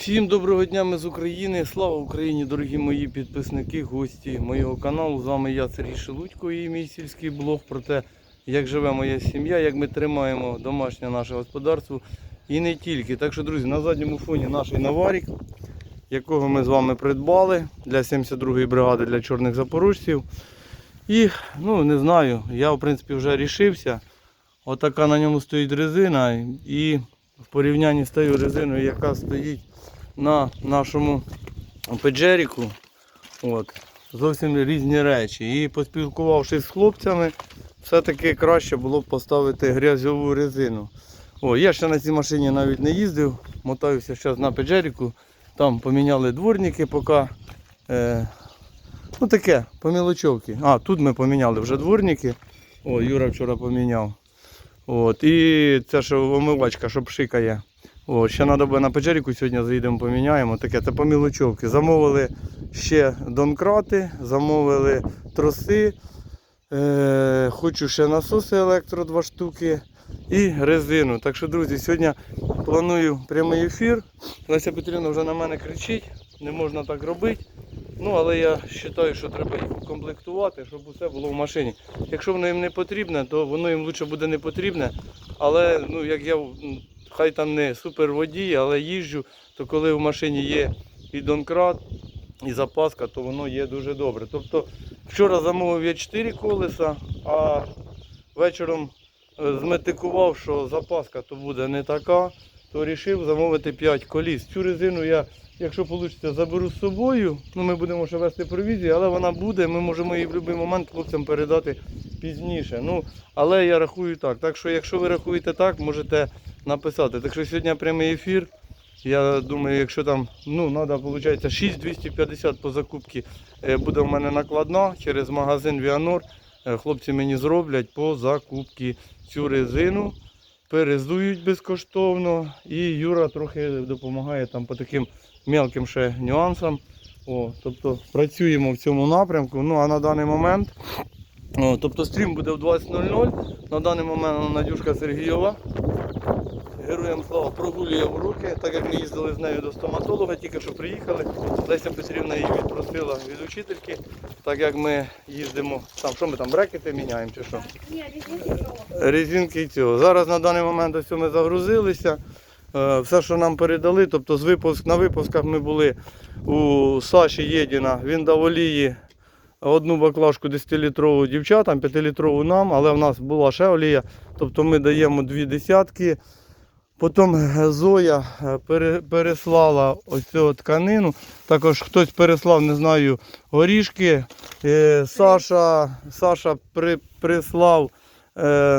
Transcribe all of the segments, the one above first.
Всім доброго дня, ми з України. Слава Україні, дорогі мої підписники, гості моєго каналу. З вами я Сергій Шелудько і мій сільський блог про те, як живе моя сім'я, як ми тримаємо домашнє наше господарство і не тільки. Так що, друзі, на задньому фоні наш наварік, якого ми з вами придбали для 72-ї бригади для чорних запорожців. І, ну, не знаю, я в принципі вже рішився. Отака на ньому стоїть резина і в порівнянні з тією резиною, яка стоїть на нашому педжеріку. От, зовсім різні речі. І поспілкувавшись з хлопцями, все-таки краще було б поставити грязьову резину. О, я ще на цій машині навіть не їздив, мотаюся зараз на педжеріку. Там поміняли дворники, поки. Е, ну таке, по мілочовці. А, тут ми поміняли вже дворники. О, Юра вчора поміняв. От, і це ще омивачка, що пшикає. О, ще треба буде на печеріку сьогодні заїдемо, поміняємо. Таке, це по мілочовки. Замовили ще донкрати, замовили троси. Е, хочу ще насоси електро два штуки і резину. Так що, друзі, сьогодні планую прямий ефір. Леся Петрівна вже на мене кричить, не можна так робити. Ну, але я вважаю, що треба їх укомплектувати, щоб усе було в машині. Якщо воно їм не потрібне, то воно їм лучше буде не потрібне. Але ну, як я хай там не супер водій, але їжджу, то коли в машині є і донкрат, і запаска, то воно є дуже добре. Тобто вчора замовив я 4 колеса, а вечором е, зметикував, що запаска то буде не така, то вирішив замовити 5 коліс. Цю резину я, якщо вийде, заберу з собою. Ну, ми будемо ще вести провізію, але вона буде, ми можемо її в будь-який момент хлопцям передати пізніше. Ну, але я рахую так. Так що, якщо ви рахуєте так, можете написати. Так що сьогодні прямий ефір. Я думаю, якщо там ну, треба, виходить, 6250 по закупці е, буде в мене накладна через магазин Віанор. Е, Хлопці мені зроблять по закупці цю резину. Перезують безкоштовно. І Юра трохи допомагає там по таким мелким ще нюансам. О, тобто працюємо в цьому напрямку. Ну а на даний момент, о, тобто стрім буде в 20.00. На даний момент Надюшка Сергійова. Героям слава прогулює уроки, так як ми їздили з нею до стоматолога, тільки що приїхали. Леся Петрівна її відпросила від учительки, так як ми їздимо, там що ми там брекети міняємо чи що? Ні, резинки резинки і цього. Зараз на даний момент ось ми загрузилися. Е, Все, що нам передали, тобто з випуск, на випусках ми були у Саші Єдіна, він дав олії одну баклажку 10-літрову дівчатам, 5-літрову нам, але в нас була ще олія, тобто ми даємо дві десятки. Потім Зоя е, переслала ось цю тканину. Також хтось переслав, не знаю, горішки. Е, Саша, Саша при, прислав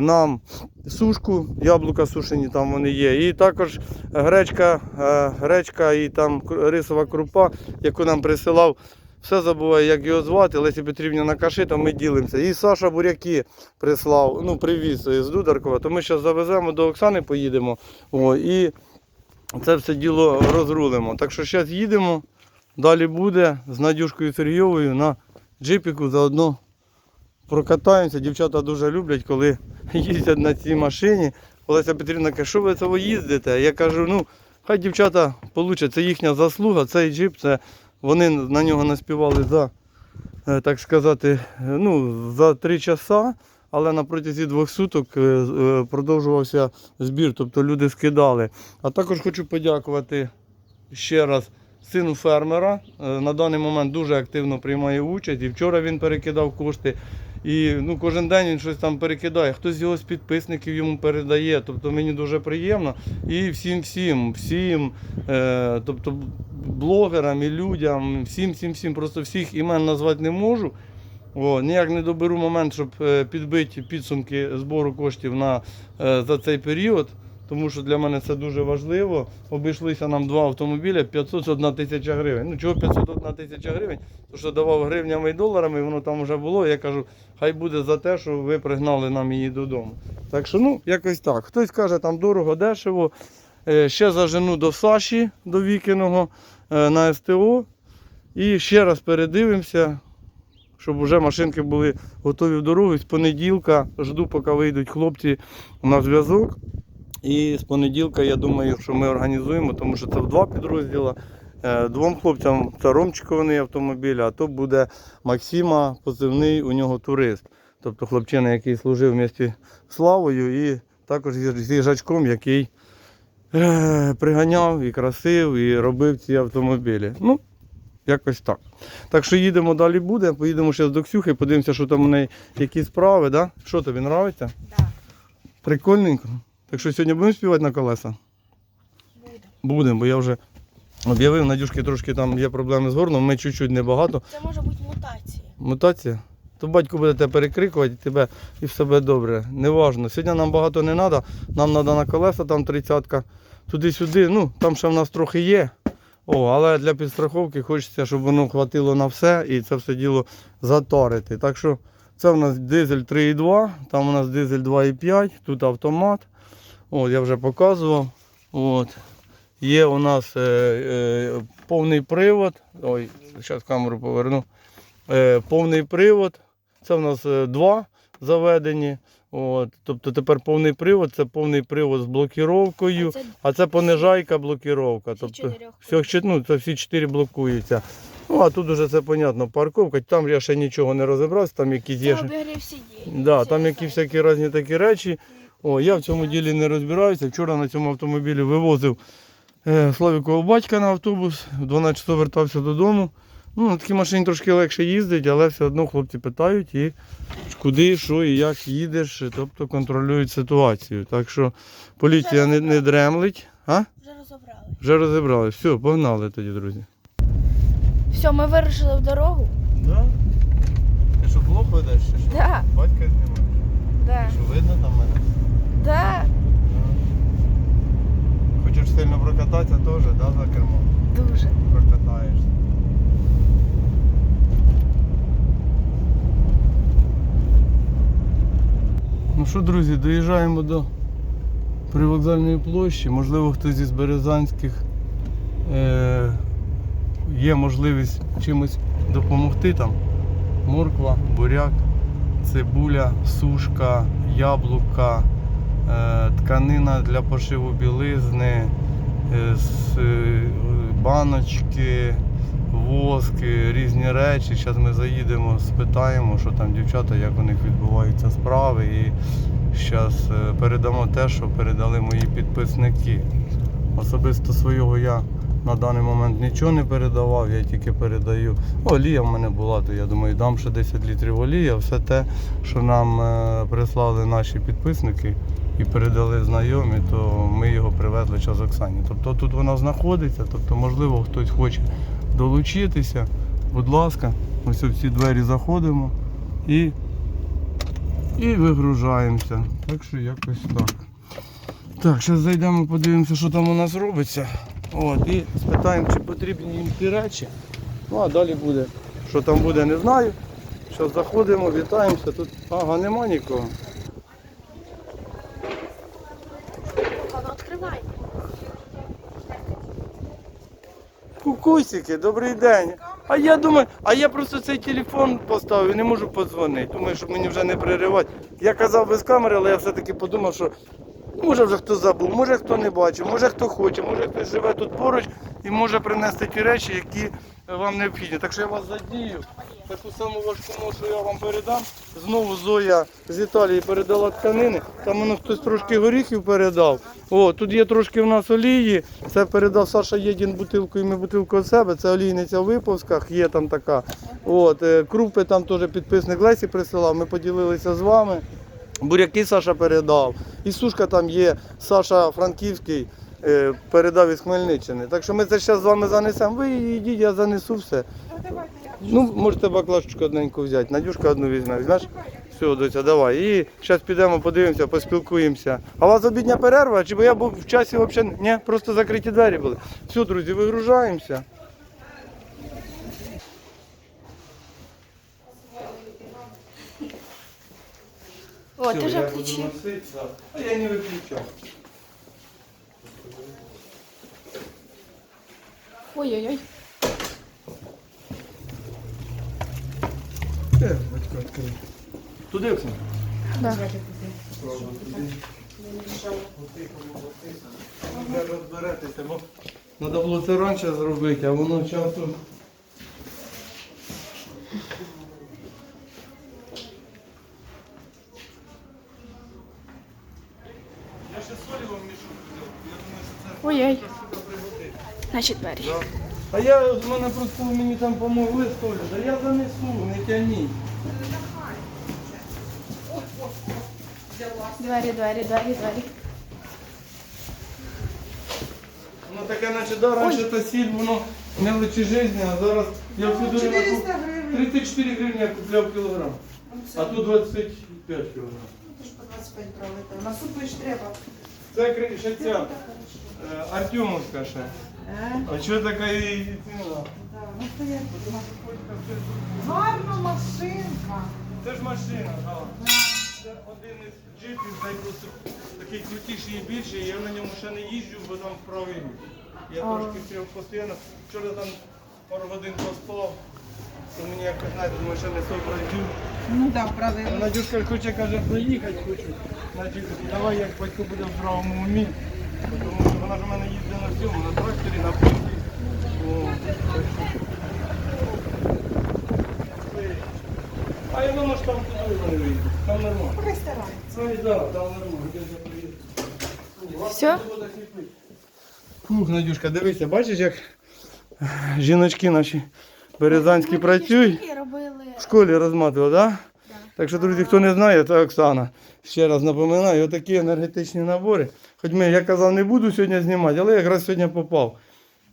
нам сушку, яблука сушені там вони є. І також гречка, е, гречка і там рисова крупа, яку нам присилав. Все забуваю, як його звати, Лесі Петрівні накаши, то ми ділимося. І Саша буряки прислав, ну привіз з Дударкова, то ми зараз завеземо до Оксани, поїдемо. О, і це все діло розрулимо. Так що зараз їдемо, далі буде з Надюшкою Сергійовою на джипіку заодно прокатаємося. Дівчата дуже люблять, коли їздять на цій машині. Олеся Петрівна каже, що ви ви їздите? Я кажу, ну хай дівчата получать, це їхня заслуга, цей джип, це вони на нього наспівали за, е, так сказати, е, ну, за три часа. Але на протязі двох суток е, продовжувався збір, тобто люди скидали. А також хочу подякувати ще раз сину фермера. На даний момент дуже активно приймає участь. І вчора він перекидав кошти. І ну, кожен день він щось там перекидає. Хтось його з підписників йому передає. Тобто мені дуже приємно. І всім, всім, всім, е, тобто блогерам і людям, всім, всім, всім, просто всіх імен назвати не можу. О, ніяк не доберу момент, щоб е, підбити підсумки збору коштів на, е, за цей період, тому що для мене це дуже важливо. Обійшлися нам два автомобіля 501 тисяча гривень. Ну чого 501 тисяча гривень? Тому що давав гривнями і доларами, воно там вже було. Я кажу, хай буде за те, що ви пригнали нам її додому. Так що, ну, якось так. Хтось каже, там дорого, дешево. Е, Ще зажену до Саші, до Вікіного е, на СТО. І ще раз передивимося, щоб вже машинки були готові в дорогу. З понеділка жду, поки вийдуть хлопці на зв'язок. І з понеділка, я думаю, що ми організуємо, тому що це в два підрозділи. Е, Двом хлопцям це Ромчикований автомобіль, а то буде Максима, позивний у нього турист. Тобто хлопчина, який служив в місті Славою, і також з їжачком, який е, приганяв і красив, і робив ці автомобілі. Ну, якось так. Так що їдемо далі буде. Поїдемо ще до Ксюхи, подивимося, що там у неї які справи. Да? Що тобі подобається? Да, Прикольненько. Так що сьогодні будемо співати на колеса? буде. Будемо, бо я вже об'явив, Надюшки трошки там є проблеми з горлом, ми чуть-чуть небагато. Це може бути мутація. Мутація. То батько буде тебе перекрикувати, і тебе і все буде добре. Неважно. Сьогодні нам багато не треба. Нам треба на колеса, там тридцятка, туди-сюди. Ну, там ще в нас трохи є. О, але для підстраховки хочеться, щоб воно хватило на все і це все діло заторити. Так що це у нас дизель 3,2, там у нас дизель 2,5, тут автомат. От, я вже показував. От. Є у нас е, е, повний привод. Ой, зараз камеру поверну. Е, повний привод. Це в нас е, два заведені. От. Тобто тепер повний привод це повний привод з блокіровкою, Це а це понижайка блокіровка. Тобто всіх, ну, це всі чотири блокуються. Ну, а тут уже це понятно, парковка. Там я ще нічого не розібрався, там якісь є. Да, там які всякі різні такі речі. О, я в цьому ділі не розбираюся. Вчора на цьому автомобілі вивозив е, Славікового батька на автобус, в 12 часов вертався додому. Ну, на такій машині трошки легше їздить, але все одно хлопці питають, і куди, що і як їдеш, тобто контролюють ситуацію. Так що поліція не, не дремлить. А? Вже розібрали. Вже розібрали. Все, погнали тоді, друзі. Все, ми вирушили в дорогу. Да? Ти що, блог ведеш що? Да. Батька знімаєш? Да. Що видно там мене? Да. Хочеш сильно прокататися теж, да, за кермом? Дуже. Прокатаєшся. Ну що, друзі, доїжджаємо до привокзальної площі. Можливо, хтось із Березанських е- є можливість чимось допомогти там. Морква, буряк, цибуля, сушка, яблука, тканина для пошиву білизни, е, е, баночки, воски, різні речі. Зараз ми заїдемо, спитаємо, що там дівчата, як у них відбуваються справи. І зараз передамо те, що передали мої підписники. Особисто свого я на даний момент нічого не передавав, я тільки передаю. Олія в мене була, то я думаю, дам ще 10 літрів олії, все те, що нам е, прислали наші підписники і передали знайомі, то ми його привезли час Оксані. Тобто тут вона знаходиться, тобто, можливо, хтось хоче долучитися. Будь ласка, ось в ці двері заходимо і, і вигружаємося. Так що якось так. Так, зараз зайдемо, подивимося, що там у нас робиться. От, і спитаємо, чи потрібні їм ті речі. Ну а далі буде. Що там буде, не знаю. Зараз заходимо, вітаємося. Тут ага, нема нікого. Кукусики, добрий день. А я думаю, а я просто цей телефон поставив і не можу подзвонити. Думаю, щоб мені вже не переривати. Я казав без камери, але я все-таки подумав, що може вже хто забув, може хто не бачив, може хто хоче, може хтось живе тут поруч і може принести ті речі, які вам необхідні. Так що я вас задію. Таку саму важку ношу я вам передам. Знову Зоя з Італії передала тканини. Там воно хтось трошки горіхів передав. О, тут є трошки в нас олії. Це передав Саша Єдін бутилку і ми бутилку від себе. Це олійниця в виповськах, є там така. От, е, крупи там теж підписник Лесі присилав, ми поділилися з вами. Буряки Саша передав. І сушка там є, Саша Франківський передав із Хмельниччини. Так що ми це зараз з вами занесемо. Ви йдіть, я занесу все. Ну, можете баклажечку одненьку взяти. Надюшка одну візьме. Візьмеш? Все, доця, давай. І зараз підемо, подивимося, поспілкуємося. А у вас обідня перерва? Чи бо я був в часі взагалі? Ні, просто закриті двері були. Все, друзі, вигружаємося. О, ти вже я буду включив. носити, да. А я не виключав. Ой-ой-ой. Е, батько відкрив. Туди, Оксана? Да. Правда, туди. Не розберетеся, бо треба було це раніше зробити, а воно часом. Я ще солі вам мішу. Я думаю, що це Ой-ой. Значить двері. Да. А я в мене просто мені там помогли солі. Да я занесу, не тяніть. Двері, двері, двері, двері. Воно таке, наче да, раніше та сіль, воно не лечі життя, а зараз я всю дорогу 400 34 гривні я купляв кілограм, а тут 25 кілограм. Тож по 25 брали. На супи ж треба. Це ще ця е, Артемовська ще. А чого така її ціна? Гарна машинка. Це ж машина, так. Це один із джипів, дай просто такий крутіший і більший, я на ньому ще не їжджу, бо там правий рух. Я А. трошки сів постійно. Вчора там пару годин поспав, то мені якось знаєте, думаю, ще не сообразив. Ну так, правильно. Надюшка хоче, каже, проїхати хоче. Значить, давай як батько буде в здравому умі. Тому вона ж у мене їздить на цьому, на тракторі, на пункті. Так. А я думаю, що там туди вони вийдуть. Там нормально. Поки старається. Ну і да, там нормально. Все? Фух, Надюшка, дивися, бачиш, як жіночки наші березанські працюють. В школі розматували, так? Да? Так що, друзі, хто не знає, це Оксана. Ще раз напоминаю, отакі енергетичні набори. Хоч ми, я казав, не буду сьогодні знімати, але якраз сьогодні попав.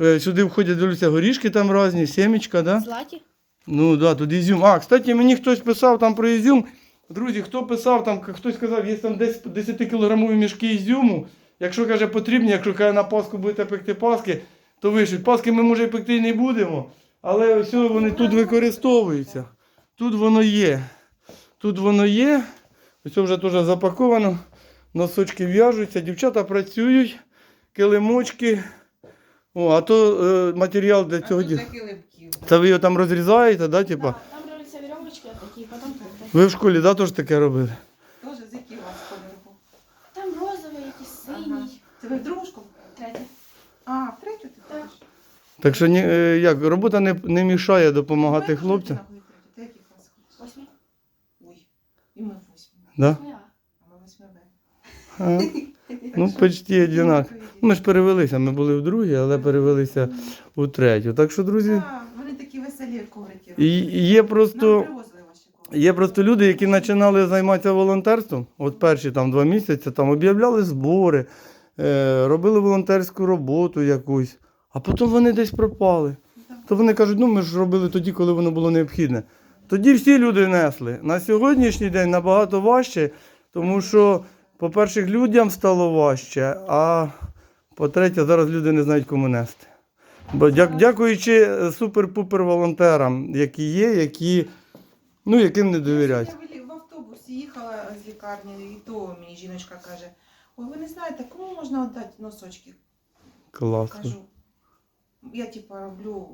Е, Сюди входять, дивлюся, горішки там різні, сімечка, да? Златі. Ну да, тут ізюм. А, кстати, мені хтось писав там про ізюм. Друзі, хто писав, там хтось сказав, є там десь 10-кілограмові мішки ізюму. Якщо каже потрібні, якщо каже на Пасху будете пекти паски, то вишуть. Паски ми може і пекти не будемо. Але все вони тут використовуються. Тут воно є. Тут воно є. Ось вже теж запаковано. Носочки в'яжуться, дівчата працюють, килимочки. О, а то е, матеріал для цього тут ді- такі липкі. Це ви його там розрізаєте, да, типа? Так, Там робляться вірьовочки такі, потім тут. Ви в школі, да, теж таке робили? Теж з яких у вас кольору? Там розовий, якийсь Ага. синій. Це ви в другу школу? Третій. А, в третю ти Так. Так що ні, е, як, робота не, не мішає допомагати Давай, хлопцям. може, ти Ти який клас ходиш? Восьмий. Ой, і ми восьмі. Да? Ну. А ну, почти одинаково. Ми ж перевелися, ми були в другій, але перевелися у третю. Так що, друзі, вони такі веселі коврики. є просто. Є просто люди, які починали займатися волонтерством. От перші там два місяці там об'являли збори, е, робили волонтерську роботу якусь, а потім вони десь пропали. То вони кажуть, ну ми ж робили тоді, коли воно було необхідне. Тоді всі люди несли. На сьогоднішній день набагато важче, тому що, по-перше, людям стало важче, а по-третє, зараз люди не знають, кому нести. Бо дякуючи е, супер-пупер волонтерам, які є, які, ну, яким не довіряють. Я в автобусі їхала з лікарні, і то мені жіночка каже: ой, ви не знаєте, кому можна віддати носочки? Класно. Кажу, я типа роблю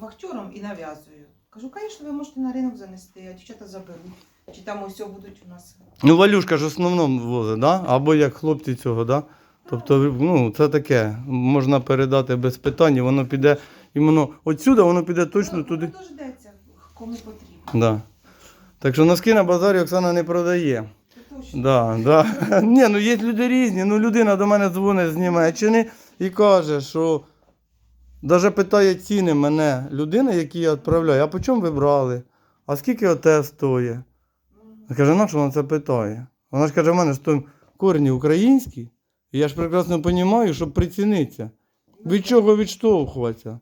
вахтером і нав'язую. Кажу, звісно, ви можете на ринок занести, а дівчата заберуть. Чи там ось будуть у нас. Ну, Валюшка ж в основному возить, да? або як хлопці цього, да? Тобто, ну, це таке, можна передати без питань, і воно піде, і воно отсюди воно піде точно Ну, туди. Воно дождеться, кому потрібно. Да. Так що носки на базарі Оксана не продає. Це точно. Да, да. Ні, ну є люди різні. Ну, людина до мене дзвонить з Німеччини і каже, що навіть питає ціни мене людина, які я відправляю, а по чому ви брали? А скільки оте стоїть? Я каже, на що вона це питає? Вона ж каже, в мене ж там корені українські, і я ж прекрасно розумію, щоб прицінитися. Від чого відштовхуватися?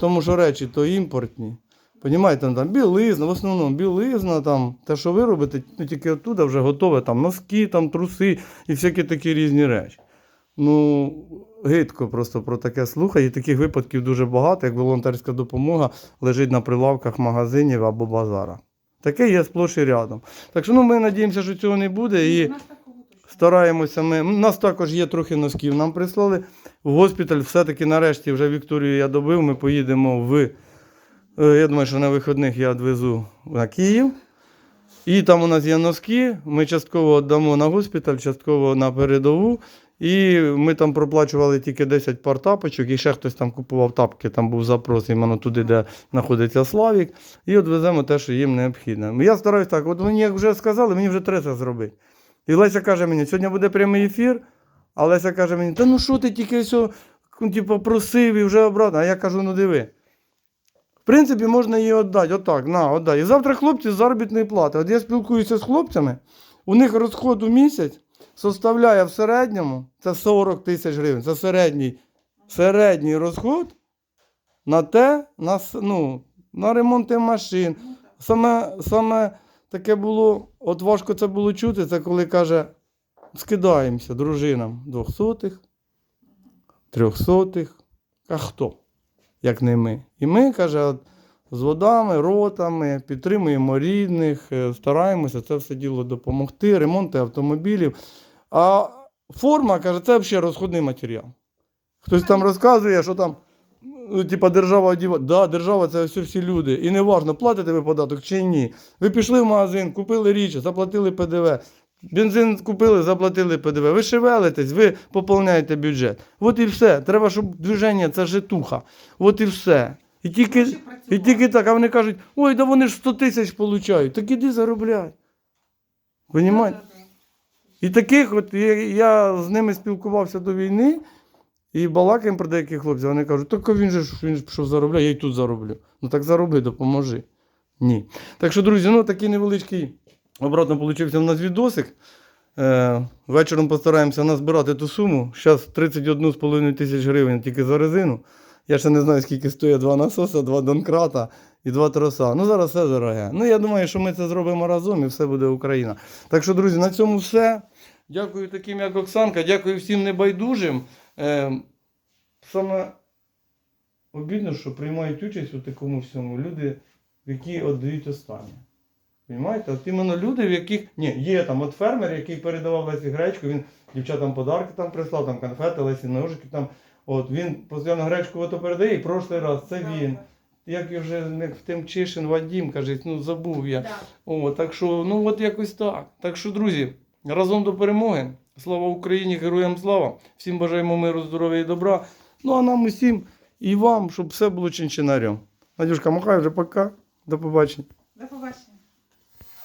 Тому що речі то імпортні. Понімаєте, там білизна, в основному білизна, там, те, що ви робите, ну, тільки оттуда вже готове, там носки, там, труси і всякі такі різні речі. Ну, гидко просто про таке слухає. І таких випадків дуже багато, як волонтерська допомога лежить на прилавках магазинів або базара. Таке є сплош і рядом. Так що ну, ми надіємося, що цього не буде. І стараємося ми. У нас також є трохи носків. Нам прислали в госпіталь. Все-таки нарешті вже Вікторію я добив. Ми поїдемо в. е, Я думаю, що на вихідних я відвезу на Київ. І там у нас є носки. Ми частково дамо на госпіталь, частково на передову. І ми там проплачували тільки 10 пар тапочок, і ще хтось там купував тапки, там був запрос іменно туди, де знаходиться Славік. І от веземо те, що їм необхідно. Я стараюсь так, от мені як вже сказали, мені вже треба зробити. І Леся каже мені, сьогодні буде прямий ефір, а Леся каже мені, та ну що ти тільки все, ну, типу, просив і вже обратно. А я кажу, ну диви. В принципі, можна її віддати. Отак, на, віддай. І завтра хлопці заробітної плати. От я спілкуюся з хлопцями, у них розход у місяць составляє в середньому це 40 тисяч гривень. Це середній, середній розход на те, на, ну, на ремонти машин. Саме, саме таке було, от важко це було чути, це коли каже, скидаємося дружинам двохсотих, трьохсотих. А хто? Як не ми. І ми, каже, от, з водами, ротами, підтримуємо рідних, е, стараємося це все діло допомогти, ремонти автомобілів. А форма, каже, це взагалі розходний матеріал. Хтось там розказує, що там, ну, типа, держава одіва. Да, держава це все всі люди. І не важно, платите ви податок чи ні. Ви пішли в магазин, купили річ, заплатили ПДВ. Бензин купили, заплатили ПДВ. Ви шевелитесь, ви поповняєте бюджет. От і все. Треба, щоб движення це житуха. От і все. І тільки, і тільки так, а вони кажуть, ой, да вони ж 100 тисяч получають. Так іди заробляй. Понімаєте? І таких, от я, з ними спілкувався до війни і балакаємо про деяких хлопців. Вони кажуть, так він же він пішов заробляє, я й тут зароблю. Ну так зароби, допоможи. Ні. Так що, друзі, ну такий невеличкий обратно получився в нас відосик. Е, вечором постараємося назбирати ту суму. Зараз 31,5 тисяч гривень тільки за резину. Я ще не знаю, скільки стоїть два насоса, два донкрата і два троса. Ну, зараз все дороге. Ну, я думаю, що ми це зробимо разом і все буде Україна. Так що, друзі, на цьому все. Дякую таким, як Оксанка. Дякую всім небайдужим. Е, саме обідно, що приймають участь у такому всьому люди, які віддають останнє. Понимаєте? От іменно люди, в яких. Ні, є там от фермер, який передавав Лесі гречку, він дівчатам подарки там прислав, там конфети, Лесі ножики там. От він постійно гречку передає, і прошлий раз це він. Як я вже не в Тимчишин Вадім, каже, ну забув я. Да. О, так що, ну от якось так. Так що, друзі, разом до перемоги. Слава Україні, героям слава! Всім бажаємо миру, здоров'я і добра. Ну а нам усім і вам, щоб все було чинчинарем. Надюшка, махай вже пока. До побачення. До побачення.